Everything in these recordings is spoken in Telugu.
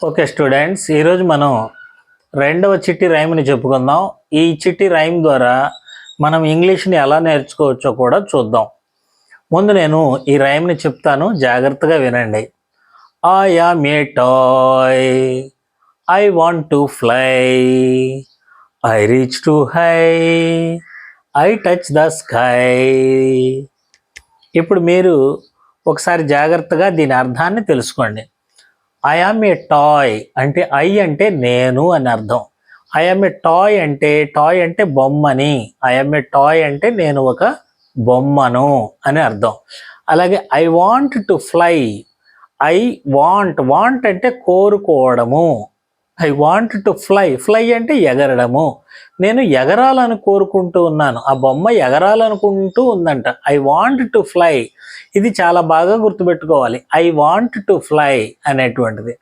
ఓకే స్టూడెంట్స్ ఈరోజు మనం రెండవ చిట్టి రైమ్ని చెప్పుకుందాం. ఈ చిట్టి రైమ్ ద్వారా మనం ఇంగ్లీష్ని ఎలా నేర్చుకోవచ్చో కూడా చూద్దాం. ముందు నేను ఈ రైమ్ని చెప్తాను జాగ్రత్తగా వినండి. I am a toy I want to fly I reach to high I touch the sky ఇప్పుడు మీరు ఒకసారి జాగ్రత్తగా దీని అర్థాన్ని తెలుసుకోండి. ఐ ఆమ్ ఏ టాయ్ అంటే ఐ అంటే నేను అని అర్థం. ఐ ఆమ్ ఏ టాయ్ అంటే టాయ్ అంటే బొమ్మని. ఐ ఆమ్ ఏ టాయ్ అంటే నేను ఒక బొమ్మను అని అర్థం. అలాగే I want to fly I want want అంటే కోరుకోవడము. I want to fly fly అంటే ఎగరడము. నేను ఎగరాలని కోరుకుంటూ ఉన్నాను. ఆ బొమ్మ ఎగరాలనుకుంటూ ఉందంట. ఐ వాంట్ టు ఫ్లై ఇది చాలా బాగా గుర్తుపెట్టుకోవాలి. ఐ వాంట్ టు ఫ్లై అనేటువంటిది.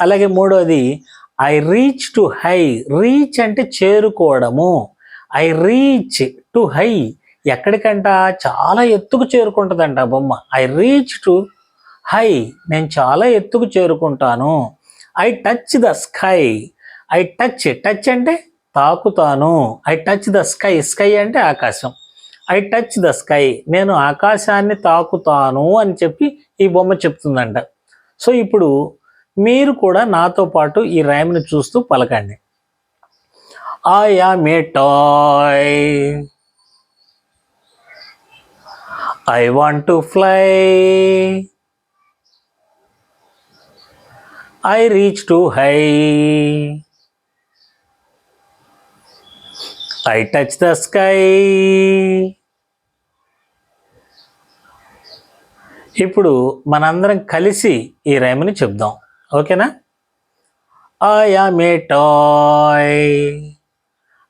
అలాగే మూడోది I reach to high reach అంటే చేరుకోవడము. ఐ రీచ్ టు హై ఎక్కడికంట? చాలా ఎత్తుకు చేరుకుంటుందంట ఆ బొమ్మ. ఐ రీచ్ టు హై నేను చాలా ఎత్తుకు చేరుకుంటాను. I touch the sky I touch touch అంటే తాకుతాను. I touch the sky sky అంటే ఆకాశం. ఐ టచ్ ద స్కై నేను ఆకాశాన్ని తాకుతాను అని చెప్పి ఈ బొమ్మ చెప్తుందంట. సో ఇప్పుడు మీరు కూడా నాతో పాటు ఈ రైమ్ని చూస్తూ పలకండి. I am a toy I want to fly I reach to high. I touch the sky. ఇప్పుడు మనందరం కలిసి ఈ రైమ్ని చెప్దాం. ఓకేనా? I am a toy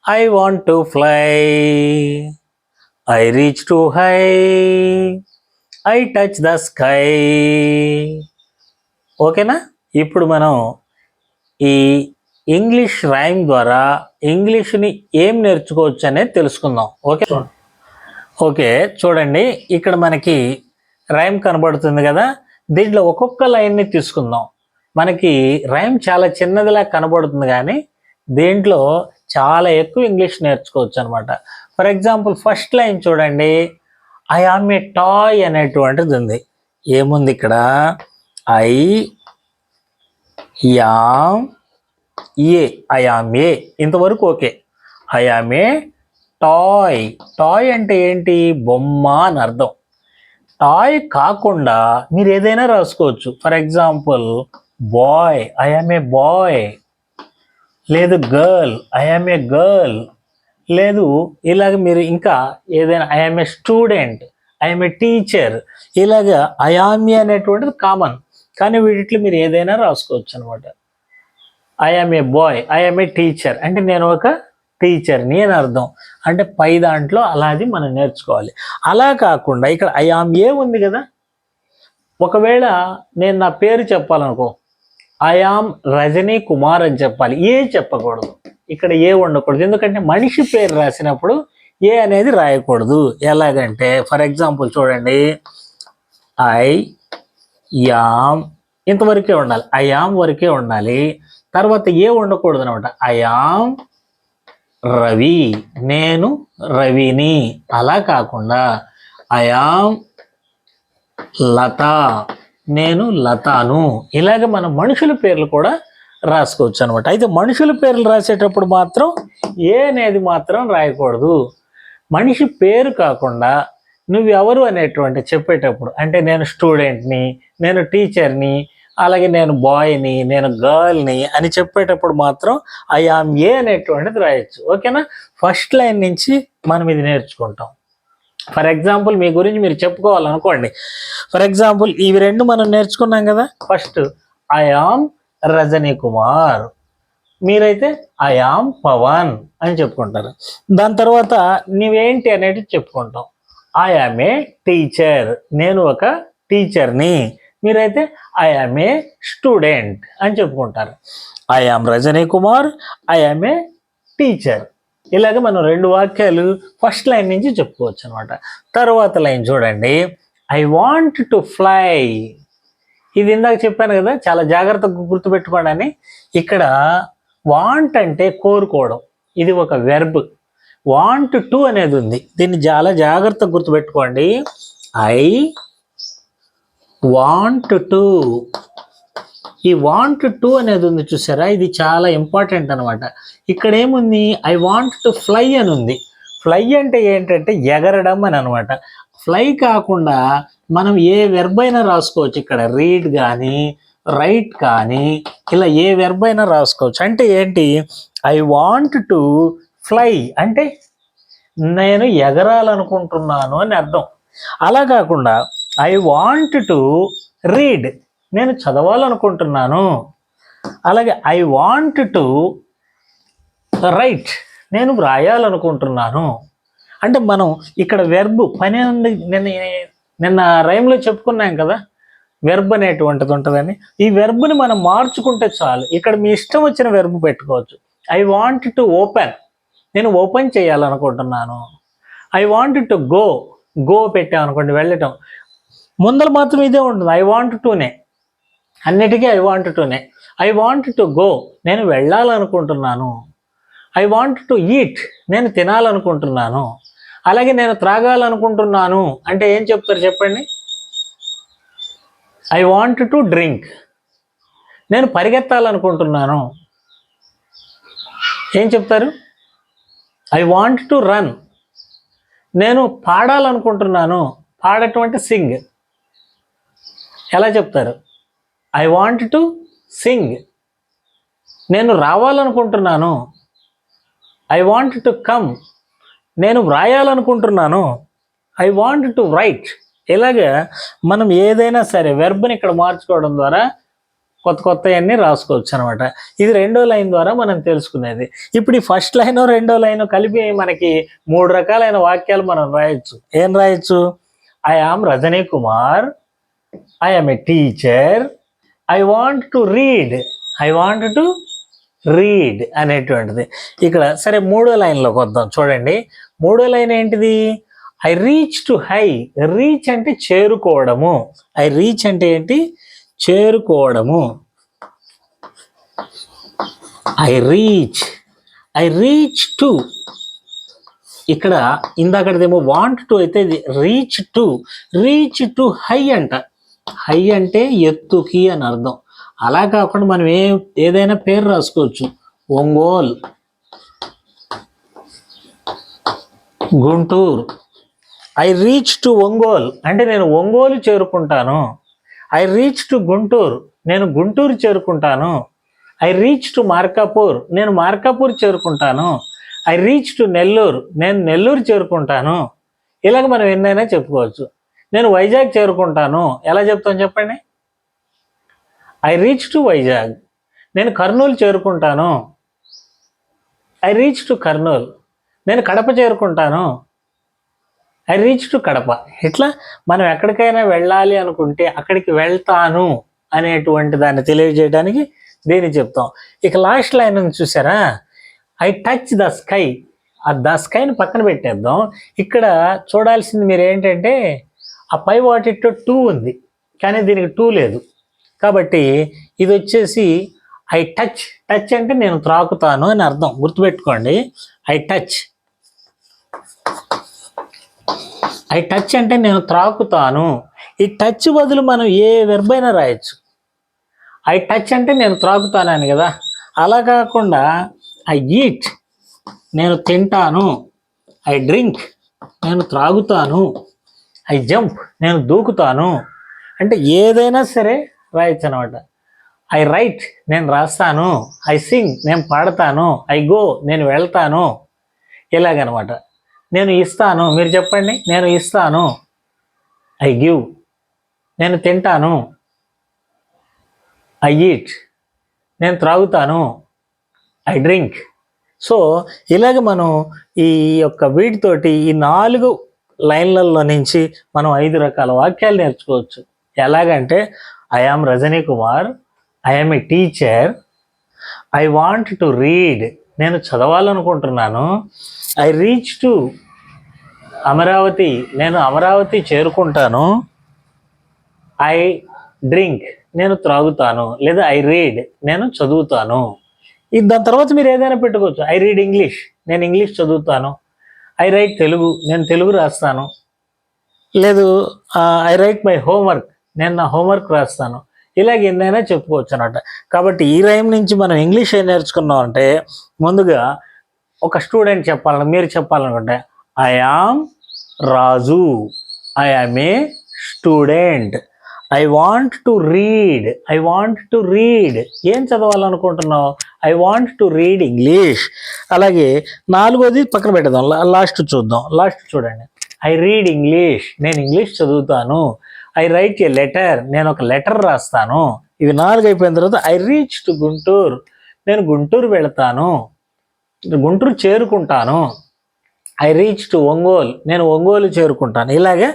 I want to fly I reach to high I touch the sky ఓకేనా ఇప్పుడు మనం ఈ ఇంగ్లీష్ రైమ్ ద్వారా ఇంగ్లీష్ని ఏం నేర్చుకోవచ్చు అనేది తెలుసుకుందాం. ఓకే? ఓకే చూడండి. ఇక్కడ మనకి రైమ్ కనబడుతుంది కదా. దీంట్లో ఒక్కొక్క లైన్ని తీసుకుందాం. మనకి రైమ్ చాలా చిన్నదిలా కనబడుతుంది కానీ దీంట్లో చాలా ఎక్కువ ఇంగ్లీష్ నేర్చుకోవచ్చు అనమాట ఫర్ ఎగ్జాంపుల్ ఫస్ట్ లైన్ చూడండి. ఐ ఆమ్ ఏ టాయ్ అనేటువంటిది ఉంది. ఏముంది ఇక్కడ? I am a I a. ఇంతవరకు okay. I a toy. Toy అంటే ఏంటి? బొమ్మ అని అర్థం. టాయ్ కాకుండా మీరు ఏదైనా రాసుకోవచ్చు. For example boy. I a boy. లేదు గర్ల్. I a girl. లేదు ఇలాగ మీరు ఇంకా ఏదైనా I a student. I'm a teacher. ఇలాగ అయామి అనేటువంటిది కామన్. కానీ వీటిలో మీరు ఏదైనా రాసుకోవచ్చు అనమాట I'm a boy I'm a teacher అంటే నేను ఒక టీచర్ని అని అర్థం. అంటే పై దాంట్లో అలాది మనం నేర్చుకోవాలి. అలా కాకుండా ఇక్కడ ఐఆమ్ ఏ ఉంది కదా. ఒకవేళ నేను నా పేరు చెప్పాలనుకో ఐఆమ్ రజనీ కుమార్ అని చెప్పాలి. ఏ చెప్పకూడదు. ఇక్కడ ఏ ఉండకూడదు. ఎందుకంటే మనిషి పేరు రాసినప్పుడు ఏ అనేది రాయకూడదు. ఎలాగంటే ఫర్ ఎగ్జాంపుల్ చూడండి ఐ యామ్. ఇంతవరకే ఉండాలి. ఐ యామ్ వరకే ఉండాలి. తర్వాత ఏ ఉండకూడదు అనమాట ఐ యామ్ రవి. నేను రవిని. అలా కాకుండా ఐ యామ్ లత. నేను లతాను. ఇలాగ మన మనుషుల పేర్లు కూడా రాసుకోవచ్చు అనమాట అయితే మనుషుల పేర్లు రాసేటప్పుడు మాత్రం ఏ అనేది మాత్రం రాయకూడదు. మనిషి పేరు కాకుండా నువ్వెవరు అనేటువంటి చెప్పేటప్పుడు అంటే నేను స్టూడెంట్ని నేను టీచర్ని అలాగే నేను బాయ్ని నేను గర్ల్ని అని చెప్పేటప్పుడు మాత్రం ఐ ఆమ్ ఏ అనేటువంటిది రాయొచ్చు. ఓకేనా? ఫస్ట్ లైన్ నుంచి మనం ఇది నేర్చుకుంటాం. ఫర్ ఎగ్జాంపుల్ మీ గురించి మీరు చెప్పుకోవాలనుకోండి. ఫర్ ఎగ్జాంపుల్ ఇవి రెండు మనం నేర్చుకున్నాం కదా first I am Rajani Kumar మీరైతే ఐ ఆమ్ పవన్ అని చెప్పుకుంటారు. దాని తర్వాత నీవేంటి అనేది చెప్పుకుంటాం. ఐ యామ్ ఏ టీచర్ నేను ఒక టీచర్ని మీరైతే ఐ యామ్ ఏ స్టూడెంట్ అని చెప్పుకుంటారు. I am Rajani Kumar I am a teacher ఇలాగ మనం రెండు వాక్యాలు ఫస్ట్ లైన్ నుంచి చెప్పుకోవచ్చు అనమాట తర్వాత లైన్ చూడండి. ఐ వాంట్ టు ఫ్లై ఇది ఇందాక చెప్పాను కదా చాలా జాగ్రత్తగా గుర్తుపెట్టుకోండి అని. ఇక్కడ వాంట్ అంటే కోరుకోవడం. ఇది ఒక వెర్బ్ వాంట్ టు అనేది ఉంది. దీన్ని చాలా జాగ్రత్తగా గుర్తుపెట్టుకోండి. ఐ వాంట్ టు ఈ వాంట్ టు అనేది ఉంది చూసారా? ఇది చాలా ఇంపార్టెంట్ అనమాట ఇక్కడ ఏముంది ఐ వాంట్ టు ఫ్లై అని ఉంది. ఫ్లై అంటే ఏంటంటే ఎగరడం అని అనమాట ఫ్లై కాకుండా మనం ఏ వెర్బ్ అయినా రాసుకోవచ్చు ఇక్కడ. రీడ్ కానీ రైట్ కానీ ఇలా ఏ వెర్బ్ అయినా రాసుకోవచ్చు. అంటే ఏంటి? ఐ వాంట్ టు ఫ్లై అంటే నేను ఎగరాలనుకుంటున్నాను అని అర్థం. అలా కాకుండా ఐ వాంట్ టు రీడ్ నేను చదవాలనుకుంటున్నాను. అలాగే ఐ వాంట్ టు రైట్ నేను వ్రాయాలనుకుంటున్నాను. అంటే మనం ఇక్కడ వెర్బ్ పని ఉంది నిన్న నిన్న రైమ్లో చెప్పుకున్నాం కదా వెర్బ్ అనేటువంటిది ఉంటుందని. ఈ వెర్బ్ని మనం మార్చుకుంటే చాలు. ఇక్కడ మీ ఇష్టం వచ్చిన వెర్బ్ పెట్టుకోవచ్చు. ఐ వాంట్ టు ఓపెన్ నేను ఓపెన్ చేయాలనుకుంటున్నాను. I want to go go పెట్టామనుకోండి వెళ్ళటం. ముందర మాత్రం ఇదే ఉంటుంది. ఐ వాంట్ టునే అన్నిటికీ ఐ వాంట్ టునే ఐ వాంట్ టు గో నేను వెళ్ళాలనుకుంటున్నాను. ఐ వాంట్ టు ఈట్ నేను తినాలనుకుంటున్నాను. అలాగే నేను త్రాగాలనుకుంటున్నాను. అంటే ఏం చెప్తారు చెప్పండి? ఐ వాంట్ టు డ్రింక్ నేను పరిగెత్తాలనుకుంటున్నాను. ఏం చెప్తారు? ఐ వాంట్ టు రన్ నేను పాడాలనుకుంటున్నాను. పాడేటువంటి సింగ్ ఎలా చెప్తారు? ఐ వాంట్ టు సింగ్ నేను రావాలనుకుంటున్నాను. ఐ వాంట్ టు కమ్ నేను వ్రాయాలనుకుంటున్నాను. ఐ వాంట్ టు రైట్ ఇలాగా మనం ఏదైనా సరే వెర్బ్ని ఇక్కడ మార్చుకోవడం ద్వారా కొత్త కొత్తవన్నీ రాసుకోవచ్చు అనమాట ఇది రెండో లైన్ ద్వారా మనం తెలుసుకునేది. ఇప్పుడు ఈ ఫస్ట్ లైన్ రెండో లైన్ కలిపి మనకి మూడు రకాలైన వాక్యాలు మనం రాయొచ్చు. ఏం రాయొచ్చు? I am Rajani Kumar I am a teacher I want to read I want to read అనేటువంటిది. ఇక్కడ సరే మూడో లైన్లోకి వద్దాం. చూడండి. మూడో లైన్ ఏంటిది? I reach to high reach అంటే చేరుకోవడము. ఐ రీచ్ అంటే ఏంటి? చేరుకోవడము. I reach I reach to ఇక్కడ ఇందాకదేమో వాంట్ టు అయితే ఇది reach to reach to high అంట. హై అంటే ఎత్తుకి అని అర్థం. అలా కాకుండా మనం ఏ ఏదైనా పేరు రాసుకోవచ్చు. Ongole. Guntur. I reach to Ongole. అంటే నేను Ongole చేరుకుంటాను. I reach to Guntur. నేను Guntur చేరుకుంటాను. I reach to Markapur. నేను Markapur చేరుకుంటాను. I reach to Nellore. నేను నెల్లూరు చేరుకుంటాను. ఇలాగ మనం ఎన్నైనా చెప్పుకోవచ్చు. నేను వైజాగ్ చేరుకుంటాను. ఎలా చెప్తాను చెప్పండి? I reach to Vizag. నేను Kurnool చేరుకుంటాను. I reach to Kurnool. నేను Kadapa చేరుకుంటాను. I reach to Kadapa. ఇట్లా మనం ఎక్కడికైనా వెళ్ళాలి అనుకుంటే అక్కడికి వెళ్తాను అనేటువంటి దాన్ని తెలియజేయడానికి దీన్ని చెప్తాం. ఇక లాస్ట్ లైన్ చూసారా? I touch the sky. ఆ ద స్కైని పక్కన పెట్టేద్దాం. ఇక్కడ చూడాల్సింది మీరు ఏంటంటే ఆ పై వాటితో టూ ఉంది. కానీ దీనికి టూ లేదు. కాబట్టి ఇది వచ్చేసి ఐ టచ్. టచ్ అంటే నేను త్రాకుతాను అని అర్థం. గుర్తుపెట్టుకోండి. I touch. ఐ టచ్ అంటే నేను త్రాకుతాను. ఈ టచ్ బదులు మనం ఏ వెర్బైనా రాయొచ్చు. ఐ టచ్ అంటే నేను త్రాకుతానని కదా. అలా కాకుండా ఐ ఈట్ నేను తింటాను. ఐ డ్రింక్ నేను త్రాగుతాను. ఐ జంప్ నేను దూకుతాను. అంటే ఏదైనా సరే రాయొచ్చు అనమాట ఐ రైట్ నేను రాస్తాను. ఐ సింగ్ నేను పాడతాను. ఐ గో నేను వెళ్తాను. ఇలాగనమాట. నేను ఇస్తాను. మీరు చెప్పండి. నేను ఇస్తాను. I give. నేను తింటాను. I eat. నేను త్రాగుతాను. I drink. సో ఇలాగ మనం ఈ యొక్క వీటితోటి ఈ నాలుగు లైన్లలో నుంచి మనం ఐదు రకాల వాక్యాలు నేర్చుకోవచ్చు. ఎలాగంటే I am Rajani Kumar I am a teacher I want to read నేను చదవాలనుకుంటున్నాను. ఐ రీచ్ టు అమరావతి నేను అమరావతి చేరుకుంటాను. ఐ డ్రింక్ నేను త్రాగుతాను. లేదా ఐ రీడ్ నేను చదువుతాను. ఇది దాని తర్వాత మీరు ఏదైనా పెట్టుకోవచ్చు. ఐ రీడ్ ఇంగ్లీష్ నేను ఇంగ్లీష్ చదువుతాను. ఐ రైట్ తెలుగు నేను తెలుగు రాస్తాను. లేదు ఐ రైట్ మై హోంవర్క్ నేను నా హోంవర్క్ రాస్తాను. ఇలాగ ఎన్నైనా చెప్పుకోవచ్చు అనమాట కాబట్టి ఈ రైమ్ నుంచి మనం ఇంగ్లీష్ ఏం నేర్చుకున్నాం అంటే ముందుగా ఒక స్టూడెంట్ చెప్పాలని మీరు చెప్పాలనుకుంటే I am Raju I am a student I want to read I want to read ఏం చదవాలనుకుంటున్నావు? I want to read English అలాగే నాలుగోది పక్కన పెట్టేద్దాం. లాస్ట్ చూద్దాం. లాస్ట్ చూడండి. ఐ రీడ్ ఇంగ్లీష్ నేను ఇంగ్లీష్ చదువుతాను. ఐ రైట్ ఏ లెటర్ నేను ఒక లెటర్ రాస్తాను. ఇవి నాలుగు అయిపోయిన తర్వాత ఐ రీచ్ టు గుంటూరు నేను గుంటూరు వెళతాను. Guntur చేరుకుంటాను. I reach to Ongole. నేను ఒంగోలు చేరుకుంటాను. ఇలాగే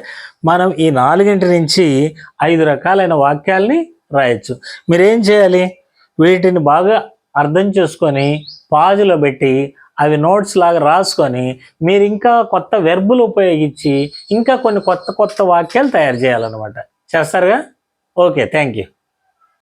మనం ఈ నాలుగింటి నుంచి ఐదు రకాలైన వాక్యాల్ని రాయొచ్చు. మీరేం చేయాలి? వీటిని బాగా అర్థం చేసుకొని పాజులో పెట్టి అవి నోట్స్ లాగా రాసుకొని మీరు ఇంకా కొత్త వెర్బులు ఉపయోగించి ఇంకా కొన్ని కొత్త కొత్త వాక్యాలు తయారు చేయాలన్నమాట. చేస్తారుగా? Okay thank you.